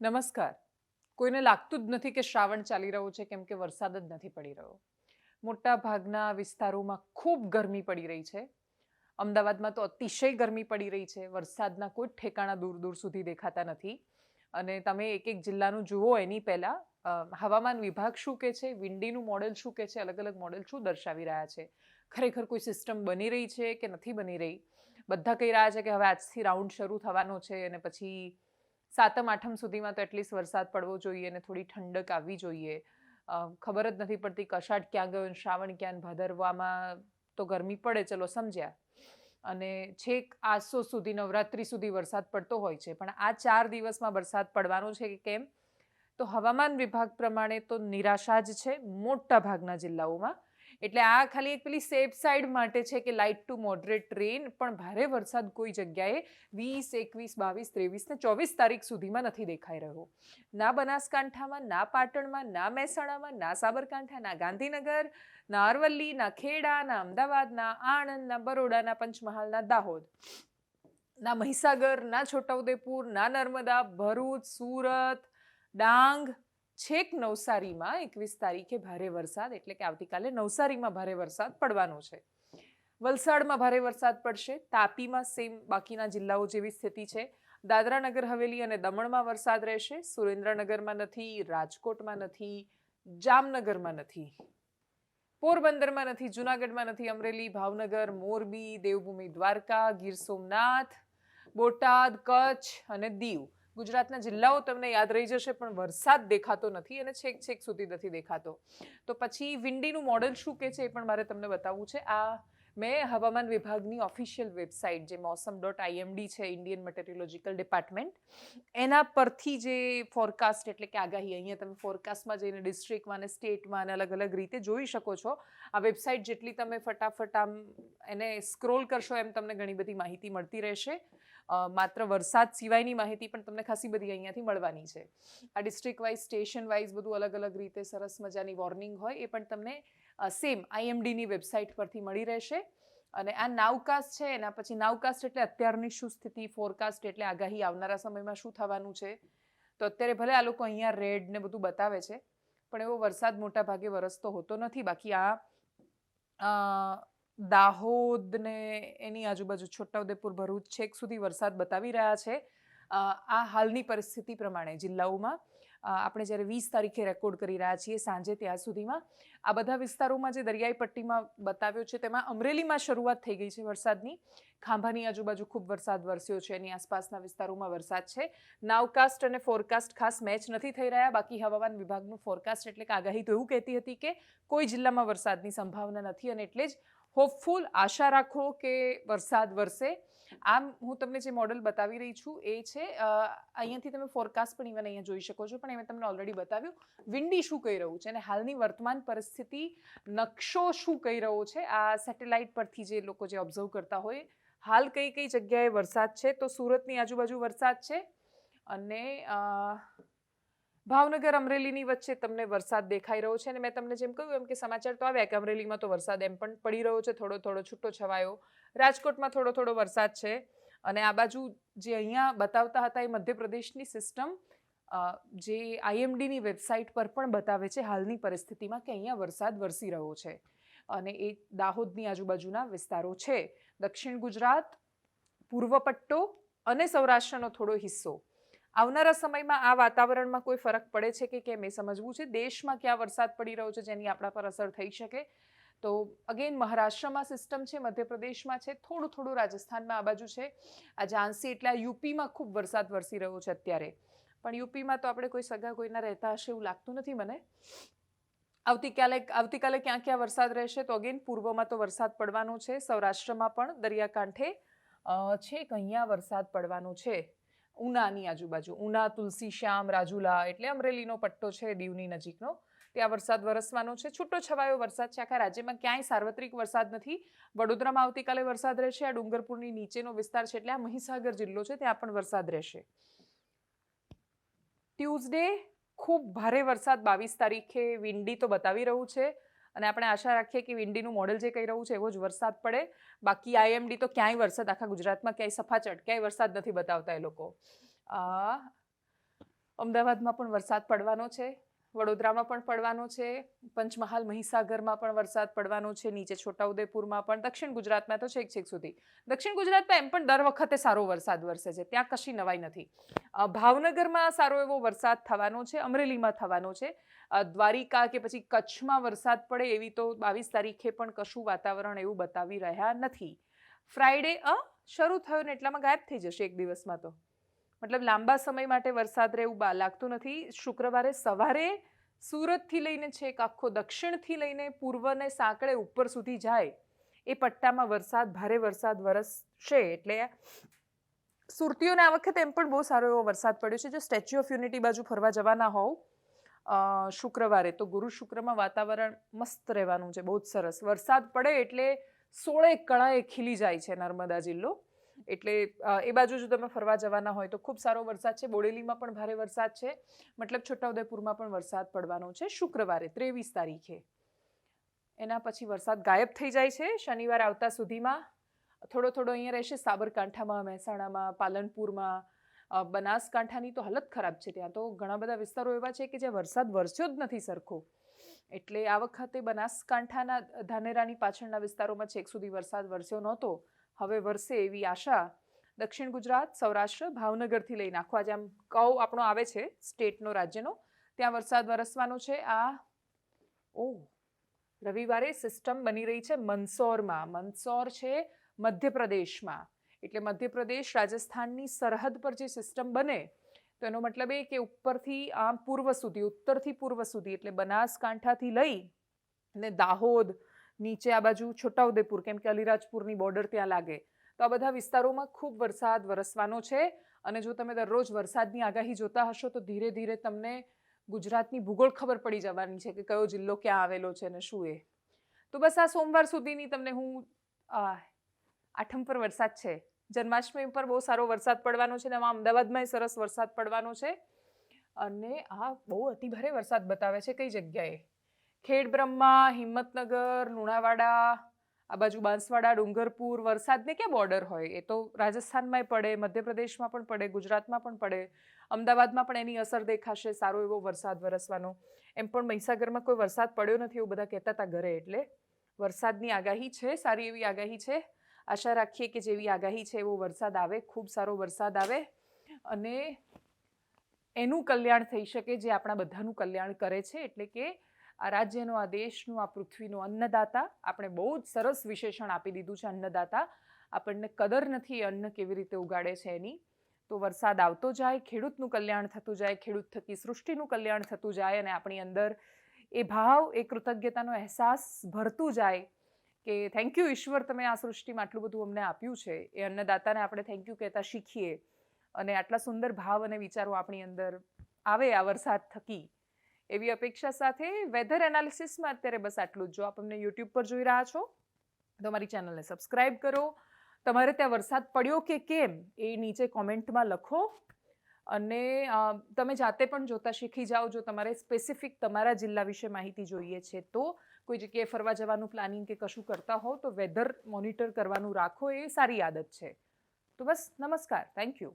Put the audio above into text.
નમસ્કાર. કોઈને લાગતું જ નથી કે શ્રાવણ ચાલી રહ્યો છે, કેમ કે વરસાદ જ નથી પડી રહ્યો. મોટા ભાગના વિસ્તારોમાં ખૂબ ગરમી પડી રહી છે. અમદાવાદમાં તો અતિશય ગરમી પડી રહી છે. વરસાદના કોઈ ઠેકાણા દૂર દૂર સુધી દેખાતા નથી. અને તમે એક એક જિલ્લાનું જુઓ એની પહેલાં હવામાન વિભાગ શું કે છે, વિંડીનું મોડેલ શું કે છે, અલગ અલગ મોડેલ શું દર્શાવી રહ્યા છે? ખરેખર કોઈ સિસ્ટમ બની રહી છે કે નથી બની રહી? બધા કહી રહ્યા છે કે હવે આજથી રાઉન્ડ શરૂ થવાનો છે અને પછી સાતમ, આઠમ સુધીમાં તો એટલીસ્ટ વરસાદ પડવો જોઈએ અને થોડી ઠંડક આવવી જોઈએ. ખબર જ નથી પડતી કશાટ ક્યાં ગયો શ્રાવણ ક્યાં ભાદરવામાં તો ગરમી પડે ચલો સમજ્યા. અને છેક આસો સુધી, નવરાત્રિ સુધી વરસાદ પડતો હોય છે. પણ આ ચાર દિવસમાં વરસાદ પડવાનો છે કે કેમ? તો હવામાન વિભાગ પ્રમાણે તો નિરાશા જ છે મોટા ભાગના જિલ્લાઓમાં. એટલે આ ખાલી એક પેલી સેફ સાઈડ માટે છે કે લાઇટ ટુ મોડરેટ રેન પણ ભારે વરસાદ કોઈ જગ્યાએ વીસ, એકવીસ, બાવીસ, ત્રેવીસ ને ચોવીસ તારીખ સુધીમાં નથી દેખાઈ રહ્યો. ના બનાસકાંઠામાં, ના પાટણમાં, ના મહેસાણામાં, ના સાબરકાંઠા, ના ગાંધીનગર, ના અરવલ્લી, ના ખેડા, ના અમદાવાદ, ના આણંદ, ના બરોડા, ના પંચમહાલ, ના દાહોદ, ના મહીસાગર, ના છોટાઉદેપુર, ના નર્મદા, ભરૂચ, સુરત, ડાંગ છેક નવસારીમાં એકવીસ તારીખે ભારે વરસાદ, એટલે કે આવતીકાલે નવસારીમાં ભારે વરસાદ પડવાનો છે. વલસાડમાં ભારે વરસાદ પડશે, તાપીમાં સેમ બાકીના જિલ્લાઓ જેવી સ્થિતિ છે. દાદરા નગર હવેલી અને દમણમાં વરસાદ રહેશે, સુરેન્દ્રનગરમાં નથી, રાજકોટમાં નથી, જામનગરમાં નથી. પોરબંદરમાં નથી, જુનાગઢમાં નથી, અમરેલી, ભાવનગર, મોરબી, દેવભૂમિ, દ્વારકા, ગીર સોમનાથ, બોટાદ, કચ્છ અને દીવ. ગુજરાતના જિલ્લાઓ તમને યાદ રહી જશે, પણ વરસાદ દેખાતો નથી અને છેક છેક સુધી નથી દેખાતો. તો પછી વિંડીનું મોડલ શું કહે છે એ પણ મારે તમને બતાવવું છે. આ મેં હવામાન વિભાગની ઓફિશિયલ વેબસાઇટ જે મોસમ ડોટ આઈએમડી છે, ઇન્ડિયન મેટેરિયોલોજીકલ ડિપાર્ટમેન્ટ, એના પરથી જે ફોરકાસ્ટ એટલે કે આગાહી, અહીંયા તમે ફોરકાસ્ટમાં જઈને ડિસ્ટ્રિક્ટમાં અને સ્ટેટમાં અને અલગ અલગ રીતે જોઈ શકો છો. આ વેબસાઇટ જેટલી તમે ફટાફટ આમ એને સ્ક્રોલ કરશો એમ તમને ઘણી બધી માહિતી મળતી રહેશે. માત્ર વરસાદ સિવાયની માહિતી પણ તમને ખાસી બધી અહીંયાથી મળવાની છે. આ ડિસ્ટ્રિક્ટ વાઇઝ સ્ટેશન વાઇઝ બધું અલગ અલગ રીતે સરસ મજાની વોર્નિંગ હોય એ પણ તમને સેમ આઈએમડીની વેબસાઇટ પરથી મળી રહેશે. અને આ નાવકાસ્ટ છે, એના પછી નાવકાસ્ટ એટલે અત્યારની શું સ્થિતિ ફોરકાસ્ટ એટલે આગાહી આવનારા સમયમાં શું થવાનું છે? તો અત્યારે ભલે આ લોકો અહીંયા રેડ ને બધું બતાવે છે, પણ એવો વરસાદ મોટા ભાગે વરસતો હોતો નથી. બાકી આ દાહોદ ને એની આજુબાજુ છોટાઉદેપુર, ભરૂચ, છેક સુધી વરસાદ બતાવી રહ્યા છે. આ હાલની પરિસ્થિતિ પ્રમાણે જિલ્લાઓમાં આપણે જ્યારે વીસ તારીખે રેકોર્ડ કરી રહ્યા છીએ સાંજે ત્યાં સુધીમાં, આ બધા વિસ્તારોમાં જે દરિયાઈ પટ્ટીમાં બતાવ્યો છે તેમાં અમરેલીમાં શરૂઆત થઈ ગઈ છે વરસાદની. ખાંભાની આજુબાજુ ખૂબ વરસાદ વરસ્યો છે, એની આસપાસના વિસ્તારોમાં વરસાદ છે. નાવકાસ્ટ અને ફોરકાસ્ટ ખાસ મેચ નથી થઈ રહ્યા, બાકી હવામાન વિભાગનું ફોરકાસ્ટ એટલે કે આગાહી તો એવું કહેતી હતી કે કોઈ જિલ્લામાં વરસાદની સંભાવના નથી અને એટલે જ હોપફુલ આશા રાખો કે વરસાદ વરસે. આમ હું તમને જે મોડલ બતાવી રહી છું એ છે અહીંયાથી તમે ફોરકાસ્ટ પણ ઇવન અહીંયા જોઈ શકો છો, પણ એમાં તમને ઓલરેડી બતાવ્યું. વિન્ડી શું કહી રહ્યું છે અને હાલની વર્તમાન પરિસ્થિતિ નકશો શું કહી રહ્યો છે? આ સેટેલાઇટ પરથી જે લોકો જે ઓબ્ઝર્વ કરતા હોય, હાલ કઈ કઈ જગ્યાએ વરસાદ છે? તો સુરતની આજુબાજુ વરસાદ છે અને ભાવનગર અમરેલીની વચ્ચે તમને વરસાદ દેખાઈ રહ્યો છે અને મેં તમને જેમ કહ્યું એમ કે સમાચાર તો આવ્યા કે અમરેલીમાં તો વરસાદ એમ પણ પડી રહ્યો છે, થોડો થોડો છૂટો છવાયો. રાજકોટમાં થોડો થોડો વરસાદ છે અને આ બાજુ જે અહીંયા બતાવતા હતા એ મધ્યપ્રદેશની સિસ્ટમ જે આઈએમડીની વેબસાઇટ પર પણ બતાવે છે હાલની પરિસ્થિતિમાં કે અહીંયા વરસાદ વરસી રહ્યો છે અને એ દાહોદની આજુબાજુના વિસ્તારો છે. દક્ષિણ ગુજરાત, પૂર્વ પટ્ટો અને સૌરાષ્ટ્રનો થોડો હિસ્સો. આવનારા સમયમાં આ વાતાવરણમાં કોઈ ફરક પડે છે કે કેમ એ સમજવું છે? દેશમાં ક્યાં વરસાદ પડી રહ્યો છે જેની આપણા પર અસર થઈ શકે? તો અગેન મહારાષ્ટ્રમાં સિસ્ટમ છે, મધ્યપ્રદેશમાં છે, થોડું થોડું રાજસ્થાનમાં આ બાજુ છે. આ ઝાંસી એટલે યુપીમાં ખૂબ વરસાદ વરસી રહ્યો છે અત્યારે. પણ યુપીમાં તો આપણે કોઈ સગા કોઈના રહેતા હશે એવું લાગતું નથી મને. આવતીકાલે આવતીકાલે ક્યાં ક્યાં વરસાદ રહેશે તો અગેન પૂર્વમાં તો વરસાદ પડવાનો છે. સૌરાષ્ટ્રમાં પણ, દરિયાકાંઠે છેક અહીંયા વરસાદ પડવાનો છે. ઉનાની આજુબાજુ, ઉના, તુલસી, શ્યામ, રાજુલા એટલે અમરેલીનો પટ્ટો છે દીવની નજીકનો. ત્યાં વરસાદ વરસવાનો છે, છૂટો છવાયો વરસાદ છે. આખા રાજ્યમાં ક્યાંય સાર્વત્રિક વરસાદ નથી. વડોદરામાં આવતીકાલે વરસાદ રહેશે, આ ડુંગરપુરની નીચેનો વિસ્તાર છે એટલે આ મહીસાગર જિલ્લો છે, ત્યાં પણ વરસાદ રહેશે. ટ્યુઝડે ખૂબ ભારે વરસાદ બાવીસ તારીખે વિંડી તો બતાવી રહ્યું છે. અને આપણે આશા રાખીએ કે વિંડીનું મોડેલ જે કહી રહ્યું છે એવો જ વરસાદ પડે. બાકી આઈએમડી તો ક્યાંય વરસાદ આખા ગુજરાતમાં ક્યાંય સફાચટ ક્યાંય વરસાદ નથી બતાવતા એ લોકો. અમદાવાદમાં પણ વરસાદ પડવાનો છે. વડોદરામાં પણ પડવાનો છે, પંચમહાલ મહીસાગરમાં પણ વરસાદ પડવાનો છે, નીચે છોટાઉદેપુરમાં પણ, દક્ષિણ ગુજરાતમાં તો છેક છેક સુધી. દક્ષિણ ગુજરાતમાં એમ પણ દર વખતે સારો વરસાદ વરસે છે, ત્યાં કશી નવાઈ નથી. ભાવનગરમાં સારો એવો વરસાદ થવાનો છે, અમરેલીમાં થવાનો છે. દ્વારિકા કે પછી કચ્છમાં વરસાદ પડે એવી તો બાવીસ તારીખે પણ કશું વાતાવરણ એવું બતાવી રહ્યા નથી. ફ્રાઈડે અ, શરૂ થયો ને એટલામાં ગાયબ થઈ જશે એક દિવસમાં તો. મતલબ લાંબા સમય માટે વરસાદ રહે એવું બા, લાગતું નથી. શુક્રવારે સવારે સુરતથી લઈને છેક આખો દક્ષિણથી લઈને પૂર્વને સાંકળે ઉપર સુધી જાય, એ પટ્ટામાં વરસાદ, ભારે વરસાદ વરસશે એટલે સુરતીઓને આ વખતે એમ પણ બહુ સારો એવો વરસાદ પડ્યો છે. જો સ્ટેચ્યુ ઓફ યુનિટી બાજુ ફરવા જવાના હોવ શુક્રવારે તો ગુરુ શુક્રમાં વાતાવરણ મસ્ત રહેવાનું છે. બહુ જ સરસ. વરસાદ પડે એટલે સોળે કળાએ ખીલી જાય છે નર્મદા જિલ્લો. એટલે એ બાજુ જો તમે ફરવા જવાના હોય તો ખૂબ સારો વરસાદ છે. બોડેલીમાં પણ ભારે વરસાદ છે. મતલબ છોટાઉદેપુરમાં પણ વરસાદ પડવાનો છે શુક્રવારે, ત્રેવીસ તારીખે. એના પછી વરસાદ ગાયબ થઈ જાય છે. શનિવાર આવતા સુધીમાં થોડો થોડો અહીંયા રહેશે. સાબરકાંઠામાં, મહેસાણામાં, પાલનપુરમાં બનાસકાંઠાની તો હાલત ખરાબ છે ત્યાં. તો ઘણા બધા વિસ્તારો એવા છે કે જ્યાં વરસાદ વરસ્યો જ નથી સરખો. એટલે આ વખતે બનાસકાંઠાના ધાનેરાની પાછળના વિસ્તારોમાં છેક સુધી વરસાદ વરસ્યો નહોતો. હવે વરસે એવી આશા દક્ષિણ ગુજરાત, સૌરાષ્ટ્ર, ભાવનગરથી લઈને આખો આજે આમ કવ આપણો આવે છે, સ્ટેટનો, રાજ્યનો. ત્યાં વરસાદ વરસવાનો છે. આ, ઓ, રવિવારે સિસ્ટમ બની રહી છે મંદસૌરમાં. મંદસૌર છે મધ્યપ્રદેશમાં. એટલે મધ્યપ્રદેશ રાજસ્થાનની સરહદ પર જે સિસ્ટમ બને, તો એનો મતલબ એ કે ઉપરથી આમ પૂર્વ સુધી, ઉત્તરથી પૂર્વ સુધી, એટલે બનાસકાંઠાથી લઈ અને દાહોદ નીચે આ બાજુ છોટાઉદેપુર, કેમ કે અલીરાજપુરની બોર્ડર ત્યાં લાગે. તો આ બધા વિસ્તારોમાં ખૂબ વરસાદ વરસવાનો છે અને જો તમે દરરોજ વરસાદની આગાહી જોતા હશો તો ધીરે ધીરે તમને ગુજરાતની ભૂગોળ ખબર પડી જવાની છે કે કયો જિલ્લો ક્યાં આવેલો છે અને શું એ. તો બસ આ સોમવાર સુધીની તમને હું આઠમ પર વરસાદ છે. જન્માષ્ટમી પર બહુ સારો વરસાદ પડવાનો છે અને આમાં અમદાવાદમાં સરસ વરસાદ પડવાનો છે. અને આ બહુ અતિભારે વરસાદ બતાવે છે કઈ જગ્યાએ? ખેડ બ્રહ્મા હિંમતનગર, લુણાવાડા, આ બાજુ બાંસવાડા, ડુંગરપુર, વરસાદને ક્યાં બોર્ડર હોય? એ તો રાજસ્થાનમાંય પડે, મધ્યપ્રદેશમાં પણ પડે, ગુજરાતમાં પણ પડે, અમદાવાદમાં પણ એની અસર દેખાશે, સારો એવો વરસાદ વરસવાનો. એમ પણ મહીસાગરમાં કોઈ વરસાદ પડ્યો નથી એવું બધા કહેતા હતા ઘરે, એટલે વરસાદની આગાહી છે, સારી એવી આગાહી છે. આશા રાખીએ કે જેવી આગાહી છે એવો વરસાદ આવે, ખૂબ સારો વરસાદ આવે. અને એનું કલ્યાણ થઈ શકે જે આપણા બધાનું કલ્યાણ કરે છે, એટલે કે આ રાજ્યનો, આ દેશનું, આ પૃથ્વીનું અન્નદાતા. આપણે બહુ જ સરસ વિશેષણ આપી દીધું છે અન્નદાતા. આપણને કદર નથી અન્ન કેવી રીતે ઉગાડે છે એની. તો વરસાદ આવતો જાય, ખેડૂતનું કલ્યાણ થતું જાય, ખેડૂત થકી સૃષ્ટિનું કલ્યાણ થતું જાય અને આપણી અંદર એ ભાવ, એ કૃતજ્ઞતાનો અહેસાસ ભરતું જાય કે થેન્ક યુ ઈશ્વર, તમે આ સૃષ્ટિમાં આટલું બધું અમને આપ્યું છે. એ અન્નદાતાને આપણે થેન્ક યુ કહેતા શીખીએ. અને આટલા સુંદર ભાવ અને વિચારો આપણી અંદર આવે આ વરસાદ થકી. એવી અપેક્ષા સાથે વેધર એનાલિસિસમાં અત્યારે બસ આટલું જ. જો આપ અમને યુટ્યુબ પર જોઈ રહ્યા છો, તો અમારી ચેનલને સબસ્ક્રાઇબ કરો. તમારે ત્યાં વરસાદ પડ્યો કે કેમ એ નીચે કોમેન્ટમાં લખો. અને તમે જાતે પણ જોતા શીખી જાઓ જો તમારે સ્પેસિફિક તમારા જિલ્લા વિશે માહિતી જોઈએ છે તો. કોઈ જગ્યાએ ફરવા જવાનું પ્લાનિંગ કે કશું કરતા હોવ તો વેધર મોનિટર કરવાનું રાખો એ સારી આદત છે. તો બસ નમસ્કાર. Thank you